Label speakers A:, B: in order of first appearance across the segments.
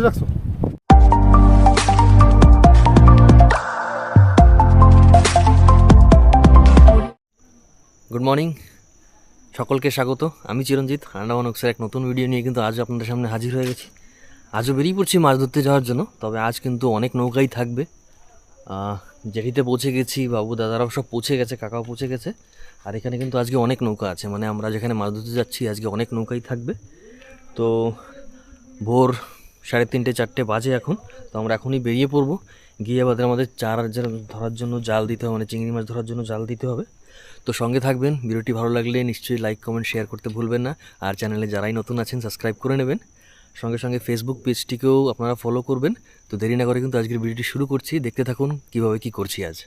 A: ধরে রাখছো
B: good morning সকলকে স্বাগত। আমি চিরঞ্জিত আন্ডামান অক্সের এক নতুন ভিডিও নিয়ে কিন্তু আজ আপনাদের সামনে হাজির হয়ে গেছি। আজও বেরিয়ে পড়ছি মাছ ধরতে যাওয়ার জন্য, তবে আজ কিন্তু অনেক নৌকাই থাকবে। জেটিতে পৌঁছে গেছি, বাবু দাদারাও সব পৌঁছে গেছে, কাকাও পৌঁছে গেছে। আর এখানে কিন্তু আজকে অনেক নৌকা আছে মানে আমরা যেখানে মাছ ধরতে যাচ্ছি, আজকে অনেক নৌকাই থাকবে। তো ভোর সাড়ে তিনটে, চারটে বাজে এখন, তো আমরা এখনই বেরিয়ে পড়ব। গিয়ে আমাদের আমাদের চার হাজার ধরার জন্য জাল দিতে হবে মানে চিংড়ি মাছ ধরার জন্য জাল দিতে হবে। তো সঙ্গে থাকবেন, ভিডিওটি ভালো লাগলে নিশ্চয়ই লাইক কমেন্ট শেয়ার করতে ভুলবেন না। আর চ্যানেলে যারাই নতুন আছেন সাবস্ক্রাইব করে নেবেন। সঙ্গে সঙ্গে ফেসবুক পেজটিকেও আপনারা ফলো করবেন। তো দেরি না করে কিন্তু আজকের ভিডিওটি শুরু করছি। দেখতে থাকুন কীভাবে কি করছি আজ।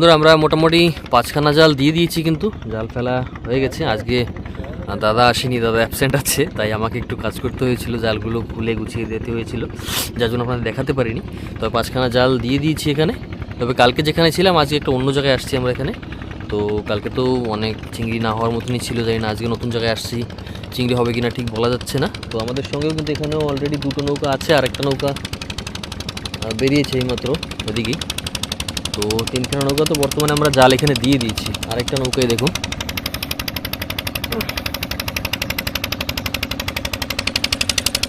B: বন্ধুরা, আমরা মোটামুটি পাঁচখানা জাল দিয়ে দিয়েছি কিন্তু, জাল ফেলা হয়ে গেছে। আজকে দাদা আসেনি, দাদা অ্যাবসেন্ট আছে, তাই আমাকে একটু কাজ করতে হয়েছিল, জালগুলো খুলে গুছিয়ে দিতে হয়েছিল, যার জন্য আপনাদের দেখাতে পারিনি। তবে পাঁচখানা জাল দিয়ে দিয়েছি এখানে। তবে কালকে যেখানে ছিলাম, আজকে একটা অন্য জায়গায় আসছি আমরা এখানে। তো কালকে তো অনেক চিংড়ি না হওয়ার মতনই ছিল, জানি না আজকে নতুন জায়গায় আসছি, চিংড়ি হবে কিনা ঠিক বলা যাচ্ছে না। তো আমাদের সঙ্গেও কিন্তু এখানেও অলরেডি দুটো নৌকা আছে আর একটা নৌকা বেরিয়েছে এইমাত্র ওদিকেই। তো তিনখানা নৌকা তো বর্তমানে আমরা জাল এখানে দিয়ে দিয়েছি। আরেকটা নৌকায় দেখুন।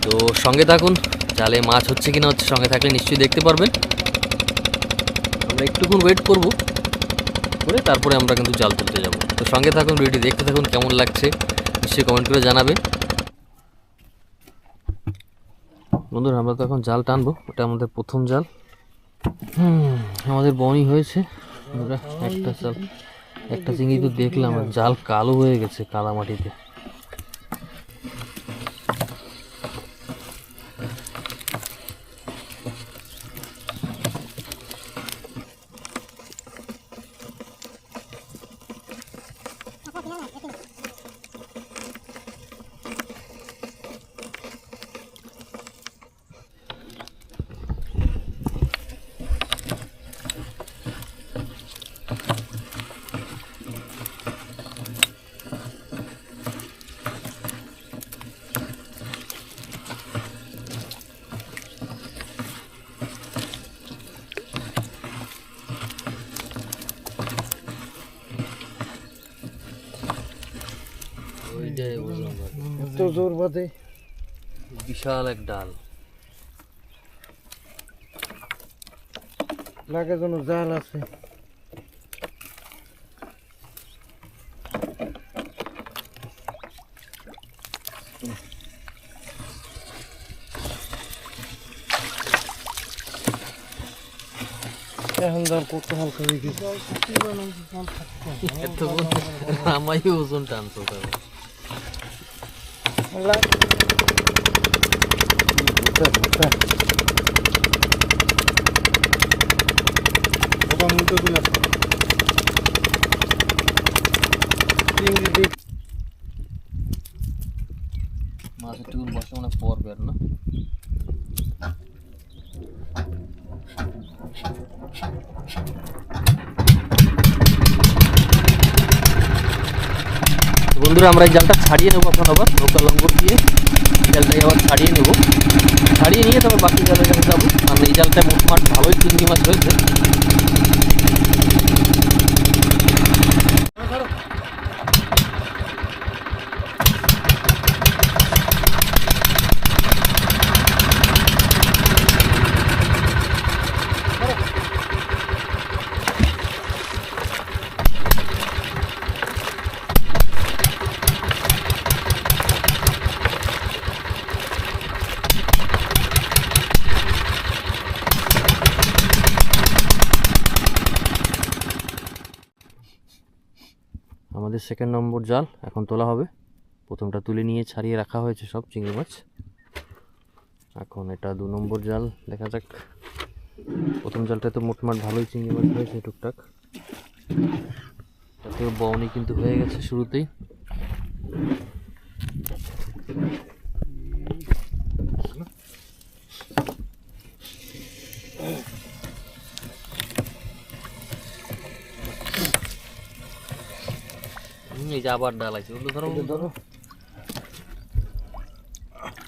B: তো সঙ্গে থাকুন, জালে মাছ হচ্ছে কিনা হচ্ছে সঙ্গে থাকলে নিশ্চয়ই দেখতে পারবেন। আমরা একটুক্ষণ ওয়েট করব, করে তারপরে আমরা কিন্তু জাল তুলতে যাব। তো সঙ্গে থাকুন ভিডিওটি দেখতে থাকুন, কেমন লাগছে নিশ্চয়ই কমেন্ট করে জানাবেন। বন্ধুরা, আমরা তো এখন জাল টানবো, ওটা আমাদের প্রথম জাল। হুম, আমাদের বনি হয়েছে। একটা চাল একটা চিংড়ি তো দেখলাম জাল কালো হয়ে গেছে কালা মাটিতে ওইটাই বুঝলাম না।
A: এত জোর বাদে।
B: বিশাল এক ডাল।
A: লাগে যেন জাল আছে। এখন জাল কত হালকা হয়ে গেছে।
B: এত আমাই ওজন টানছো তবে মাছ একটু বসে মানে পর বের না তো বন্ধুরা, আমরা এই জালটা ছাড়িয়ে নেব এখন আবার, নৌকা লঙ্গর দিয়ে। জালটাকে আবার ছাড়িয়ে নেব। ছাড়িয়ে নিয়ে তারপর বাকি জালের যাব। আর এই জালটা মোটমাট ভালোই চিংড়ি মাছ হয়েছে আমাদের সেকেন্ড নম্বর জাল, এখন তোলা হবে। প্রথমটা তুলে নিয়ে ছাড়িয়ে রাখা হয়েছে সব চিংড়ি মাছ। এখন এটা দু নম্বর জাল, দেখা যাক। প্রথম জালটা তো মোটমাট ভালোই চিংড়ি মাছ হয়েছে টুকটাক। তাতেও বাউনি কিন্তু হয়ে গেছে শুরুতেই। আবার ডাল আছে ওগুলো ধরো
A: ধরো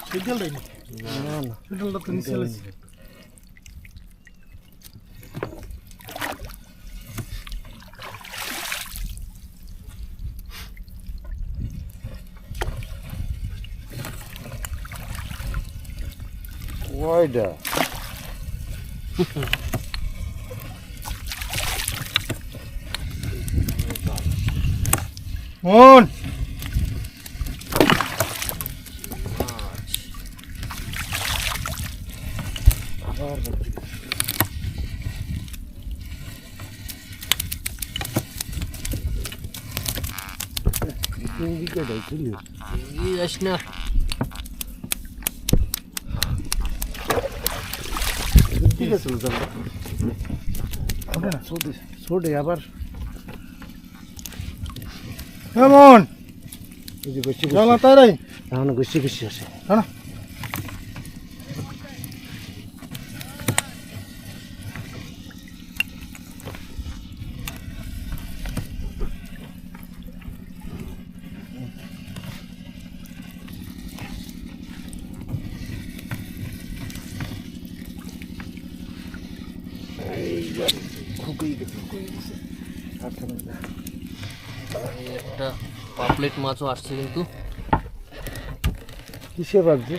C: সিগন্যালটাই না
A: না না
C: সিগন্যালটা তো নিচে আছে
A: ওইটা
C: মন
A: তিন দিকে ঢাইছিল
B: এই যাস না
C: ঠিক আছে জানলা ওঠে না
A: ছোটে ছোটে আবার
C: কেমন?
A: যে গুছি
C: জানলা
A: এখন গুছি গুছি আছে।
C: হ্যাঁ
A: খুকুই গেছে খুকুই গেছে আচ্ছা না
B: এই একটা পাপলেট মাছও আসছে কিন্তু
A: কিসে ভাবছি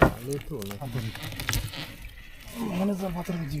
B: জালে তো না
C: মনে যা মাথার মধ্যে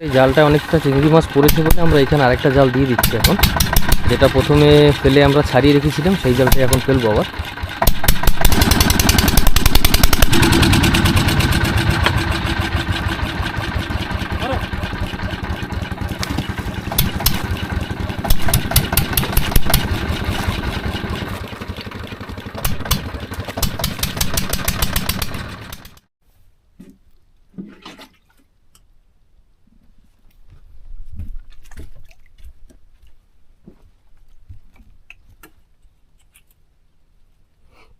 B: এই জালটা অনেকটা চিংড়ি মাছ পড়েছে বলে আমরা এখানে আরেকটা জাল দিয়ে দিচ্ছি এখন। যেটা প্রথমে ফেলে আমরা ছাড়িয়ে রেখেছিলাম, সেই জালটাই এখন ফেলব আবার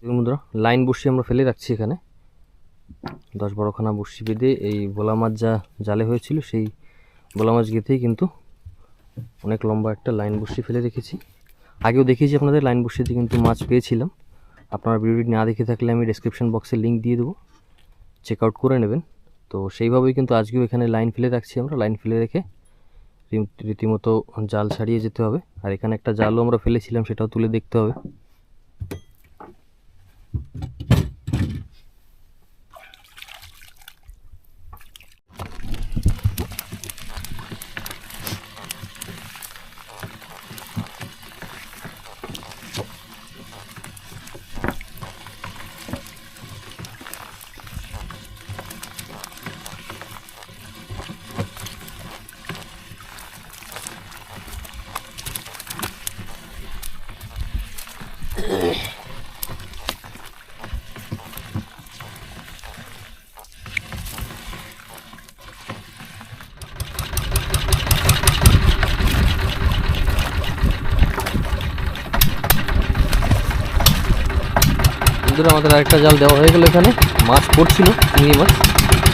B: দেখুন বন্ধুরা লাইন বসি আমরা ফেলে রাখছি এখানে। দশ বারোখানা বসি বেঁধে এই বোলা মাছ যা জালে হয়েছিল, সেই বোলা মাছ গেঁথেই কিন্তু অনেক লম্বা একটা লাইন বসি ফেলে রেখেছি। আগেও দেখিয়েছি আপনাদের, লাইন বসিতে কিন্তু মাছ পেয়েছিলাম। আপনারা ভিডিওটি না দেখে থাকলে আমি ডেসক্রিপশন বক্সে লিঙ্ক দিয়ে দেবো। চেক আউট করে নেবেন। তো সেইভাবেই কিন্তু আজকেও এখানে লাইন ফেলে রাখছি আমরা। লাইন ফেলে রেখে রীতিমতো জাল ছাড়িয়ে যেতে হবে। আর এখানে একটা জালও আমরা ফেলেছিলাম, সেটাও তুলে দেখতে হবে। Thank you. বন্ধুরা আমাদের আরেকটা জাল দেওয়া হয়ে গেলো এখানে। মাছ পড়ছিল, চিংড়ি মাছ।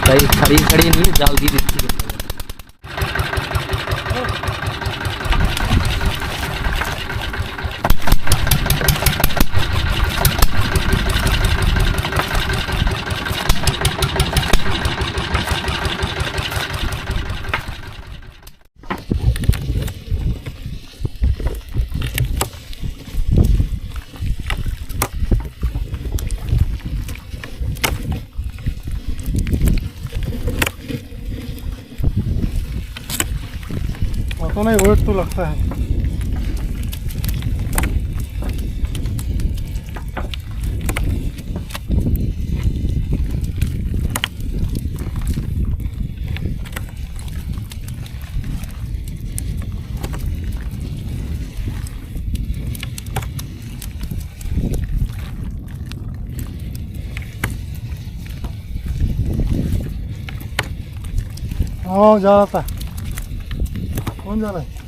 B: তাই ছাড়িয়ে ছাড়িয়ে নিয়ে জাল দিয়ে দিচ্ছি।
D: पता नहीं वेट तो लगता है। हाँ ज़्यादा था।
C: 工作嘞。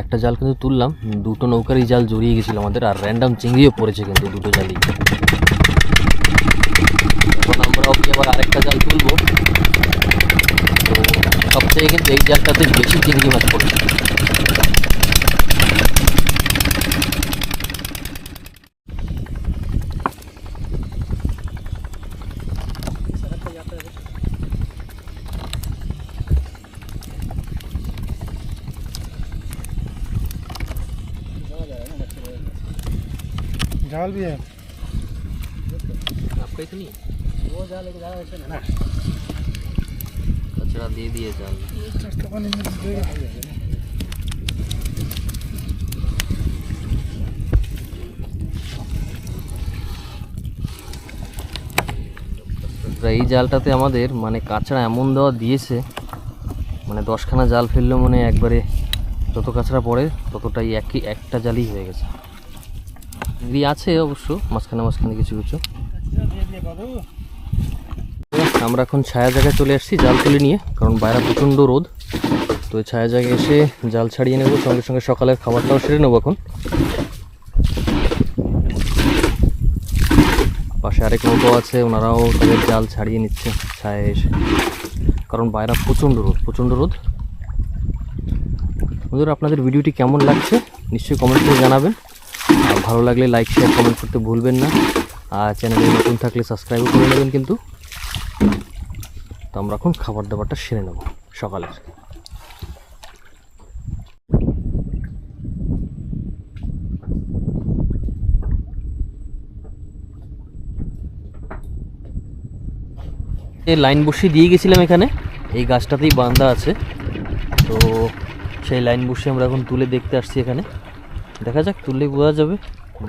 B: একটা জাল কিন্তু তুললাম, দুটো নৌকারই জাল জড়িয়ে গেছিল আমাদের, আর র্যান্ডাম চিংড়িও পড়েছে কিন্তু দুটো জালই। এখন আমরা আবার আরেকটা জাল তুলবো? সবথেকে কিন্তু এই জালটাতে বেশি চিংড়ি মাছ পড়েছে
D: जाल भी है
B: आपका इतनी वो जाल एक जाल ऐसे ना
D: চারা দিয়ে দিয়ে
B: যান এই জালটাতে আমাদের মানে কাঁচরা এমন দেওয়া দিয়েছে মানে দশখানা জাল ফেললেও মানে একবারে যত কাঁচড়া পড়ে ততটাই একই, একটা জালই হয়ে গেছে। আছে অবশ্য, মাঝখানে মাঝখানে কিছু কিছু। আমরা এখন ছায়া জায়গায় চলে আসছি জাল তুলে নিয়ে, কারণ বাইরে প্রচণ্ড রোদ। তো ছায়া জায়গায় এসে জাল ছাড়িয়ে নেব, সঙ্গে সঙ্গে সকালের খাবারটাও সেরে নেব এখন। পাশে আরেক নৌকো আছে, ওনারাও তাদের জাল ছাড়িয়ে নিচ্ছে ছায়া এসে। কারণ বাইরে প্রচণ্ড রোদ প্রচণ্ড রোদ। বন্ধুরা, আপনাদের ভিডিওটি কেমন লাগছে নিশ্চয়ই কমেন্ট করে জানাবেন। আর ভালো লাগলে লাইক শেয়ার কমেন্ট করতে ভুলবেন না। আর চ্যানেলে নতুন থাকলে সাবস্ক্রাইবও করে নেবেন কিন্তু। তো আমরা এখন খাবার দাবারটা সেরে নেব সকালের। লাইন বসিয়ে দিয়ে গেছিলাম এখানে, এই গাছটাতেই বান্ধা আছে। তো সেই লাইন বসিয়ে আমরা এখন তুলে দেখতে আসছি এখানে। দেখা যাক, তুললে বোঝা যাবে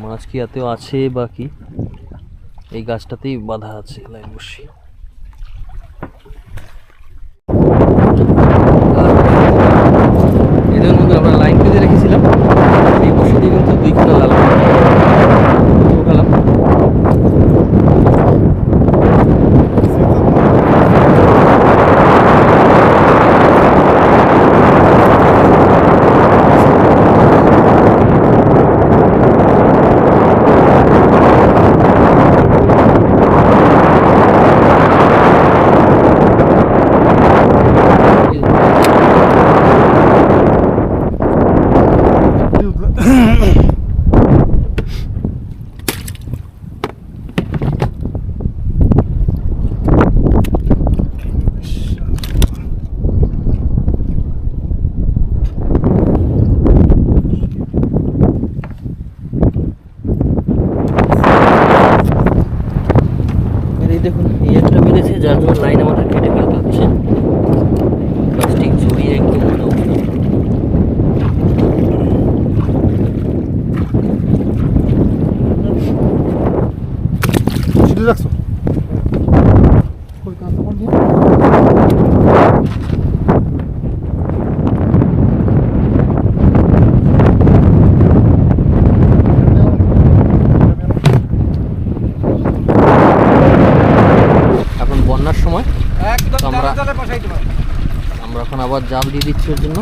B: মাছ কি এতেও আছে বা কি। এই গাছটাতেই বাঁধা আছে লাইন বসিয়ে। এখন আবার জাল দিয়ে দিচ্ছি ওর জন্য।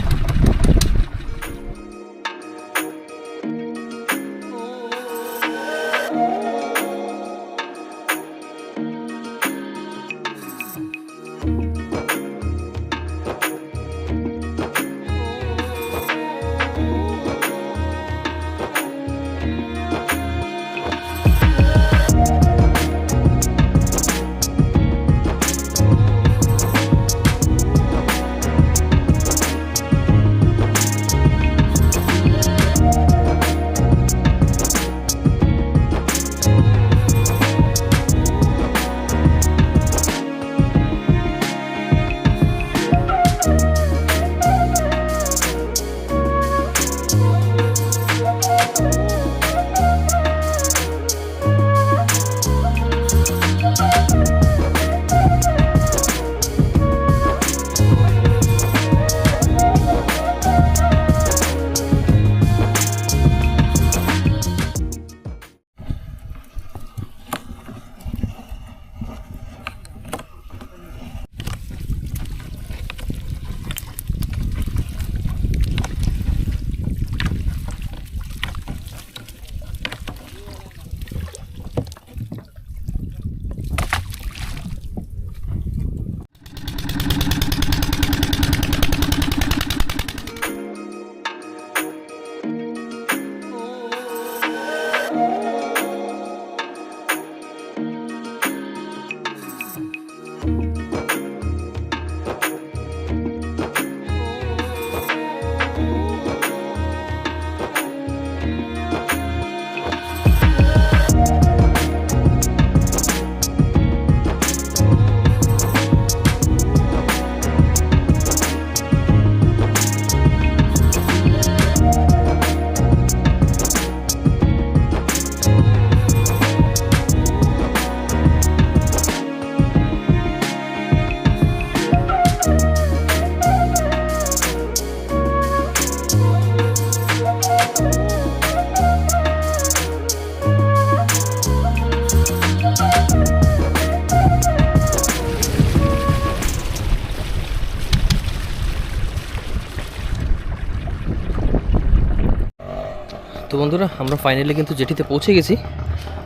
B: আমরা ফাইনালি কিন্তু জেটিতে পৌঁছে গেছি।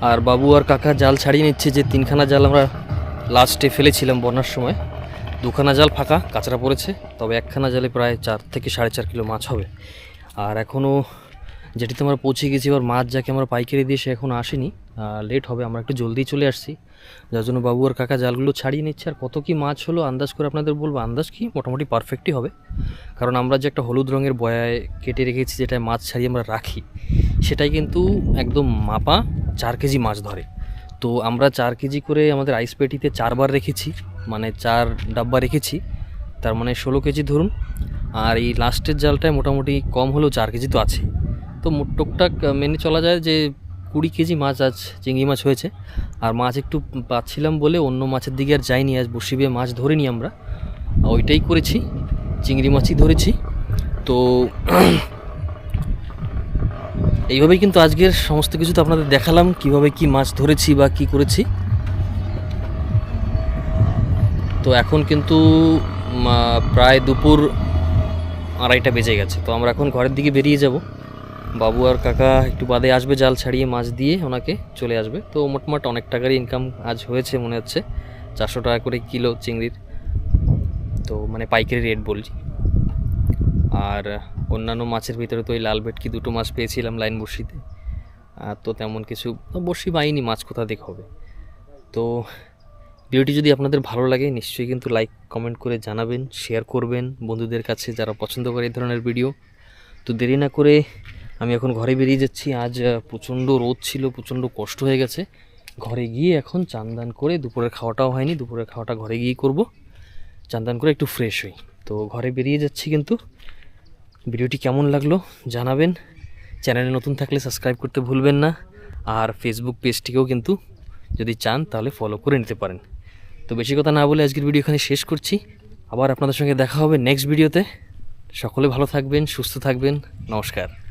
B: আর বাবু আর কাকা জাল ছাড়িয়ে নিচ্ছে যে তিনখানা জাল আমরা লাস্টে ফেলেছিলাম বন্যার সময়। দুখানা জাল ফাঁকা, কাঁচরা পড়েছে, তবে একখানা জালে প্রায় চার থেকে সাড়ে চার কিলো মাছ হবে। আর এখনও যেটিতে আমরা পৌঁছে গেছি, এবার মাছ যাকে আমরা পাইকারি দিয়ে সে এখনও আসেনি। লেট হবে, আমরা একটু জলদি চলে আসছি। যার জন্য বাবু আর কাকা জালগুলো ছাড়িয়ে নিচ্ছে। আর কত কি মাছ হলো, আন্দাজ করে আপনাদের বলব। আন্দাজ কি? মোটামুটি পারফেক্টই হবে। কারণ আমরা যে একটা হলুদ রঙের বয়ায় কেটে রেখেছি যেটা মাছ ছাড়িয়ে আমরা রাখি, সেটাই কিন্তু একদম মাপা চার কেজি মাছ ধরে। তো আমরা চার কেজি করে আমাদের আইস পেটিতে চারবার রেখেছি মানে চার ডাব্বা রেখেছি। তার মানে ষোলো কেজি ধরুন। আর এই লাস্টের জালটায় মোটামুটি কম হলেও চার কেজি তো আছে। তো টুকটাক মেনে চলা যায় যে কুড়ি কেজি মাছ আজ চিংড়ি মাছ হয়েছে। আর মাছ একটু পাচ্ছিলাম বলে অন্য মাছের দিকে আর যাইনি, আজ বসি বেয়ে মাছ ধরিনি আমরা। ওইটাই করেছি, চিংড়ি মাছই ধরেছি। তো এইভাবেই কিন্তু আজকের সমস্ত কিছু তো আপনাদের দেখালাম, কীভাবে কি মাছ ধরেছি বা কি করেছি। তো এখন কিন্তু প্রায় দুপুর আড়াইটা বেজে গেছে। তো আমরা এখন ঘরের দিকে বেরিয়ে যাব। বাবু আর কাকা একটু বাদে আসবে জাল ছাড়িয়ে মাছ দিয়ে ওনাকে চলে আসবে। তো মোটমাট অনেক টাকারই ইনকাম আজ হয়েছে মনে হচ্ছে, চারশো টাকা করে কিলো চিংড়ির। তো মানে পাইকারি রেট বলছি। আর অন্যান্য মাছের ভিতরে তো ওই লাল ভেটকি দুটো মাছ পেয়েছিলাম লাইন বড়শিতে। আর তো তেমন কিছু বড়শি পাইনি, মাছ কোথা থেকে হবে? তো ভিডিওটি যদি আপনাদের ভালো লাগে, নিশ্চয়ই কিন্তু লাইক কমেন্ট করে জানাবেন শেয়ার করবেন। বন্ধুদের কাছে যারা পছন্দ করে এই ধরনের ভিডিও তো দেরি না করে আমি এখন ঘরে বেরিয়ে যাচ্ছি। আজ প্রচণ্ড রোদ ছিল, প্রচণ্ড কষ্ট হয়ে গেছে। ঘরে গিয়ে এখন চান্দান করে দুপুরের খাওয়াটাও হয়নি। দুপুরের খাওয়াটা ঘরে গিয়ে করব। চান্দান করে একটু ফ্রেশ হই। তো ঘরে বেরিয়ে যাচ্ছি কিন্তু। ভিডিওটি কেমন লাগল জানাবেন। চ্যানেলে নতুন থাকলে সাবস্ক্রাইব করতে ভুলবেন না। আর ফেসবুক পেজটিকেও কিন্তু যদি চান, তাহলে ফলো করে নিতে পারেন। তো বেশি কথা না বলে আজকের ভিডিও এখানে শেষ করছি। আবার আপনাদের সঙ্গে দেখা হবে নেক্সট ভিডিওতে সকলে ভালো থাকবেন, সুস্থ থাকবেন। নমস্কার।